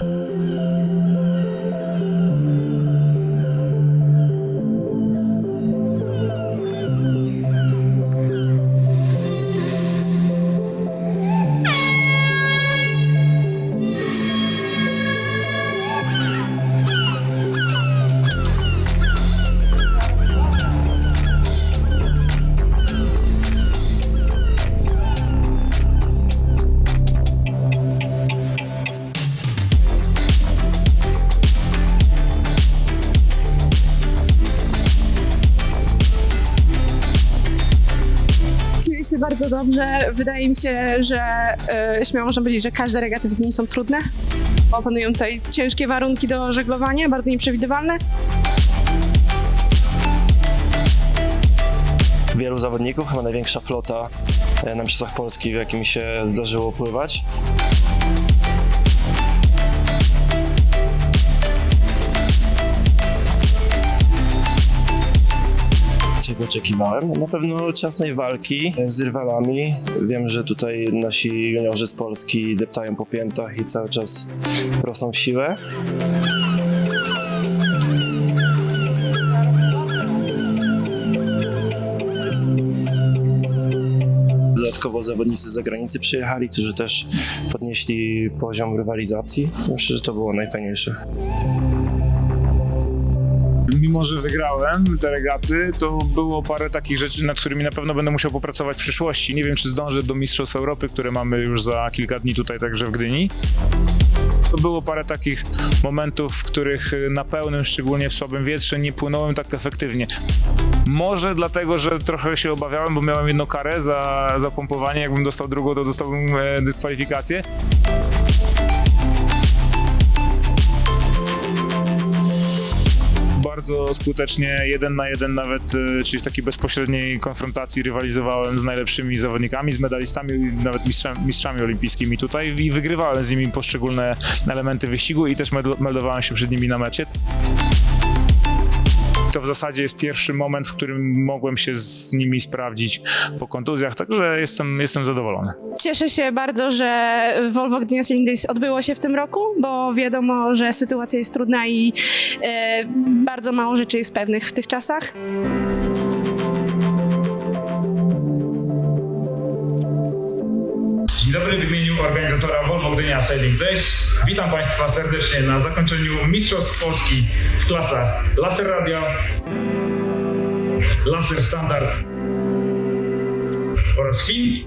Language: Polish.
Música się bardzo dobrze. Wydaje mi się, że e, śmiało można powiedzieć, że każde regaty w dni są trudne. Bo panują tutaj ciężkie warunki do żeglowania, bardzo nieprzewidywalne. wielu zawodników, chyba największa flota e, na Mistrzostwach Polski, w jakim się zdarzyło pływać. Czego oczekiwałem? Na pewno ciasnej walki z rywalami. Wiem, że tutaj nasi juniorzy z Polski deptają po piętach i cały czas rosną w siłę. Dodatkowo zawodnicy z zagranicy przyjechali, którzy też podnieśli poziom rywalizacji. Myślę, że to było najfajniejsze. Mimo że wygrałem te regaty, to było parę takich rzeczy, nad którymi na pewno będę musiał popracować w przyszłości. Nie wiem, czy zdążę do Mistrzostw Europy, które mamy już za kilka dni tutaj także w Gdyni. Było parę takich momentów, w których na pełnym, szczególnie w słabym wietrze, nie płynąłem tak efektywnie. Może dlatego, że trochę się obawiałem, bo miałem jedną karę za, za pompowanie. Jakbym dostał drugą, to dostałbym e, dyskwalifikację. Bardzo skutecznie, jeden na jeden nawet, e, czyli w takiej bezpośredniej konfrontacji rywalizowałem z najlepszymi zawodnikami, z medalistami, nawet mistrzami, mistrzami olimpijskimi tutaj i wygrywałem z nimi poszczególne elementy wyścigu i też meldowałem się przed nimi na mecie. To w zasadzie jest pierwszy moment, w którym mogłem się z nimi sprawdzić po kontuzjach, także jestem, jestem zadowolony. Cieszę się bardzo, że Volvo Gdynia Days odbyło się w tym roku, bo wiadomo, że sytuacja jest trudna i e, bardzo mało rzeczy jest pewnych w tych czasach. Organizatora Volvo Gdynia Sailing Days. Witam Państwa serdecznie na zakończeniu Mistrzostw Polski w klasach Laser Radio, Laser Standard oraz FIN.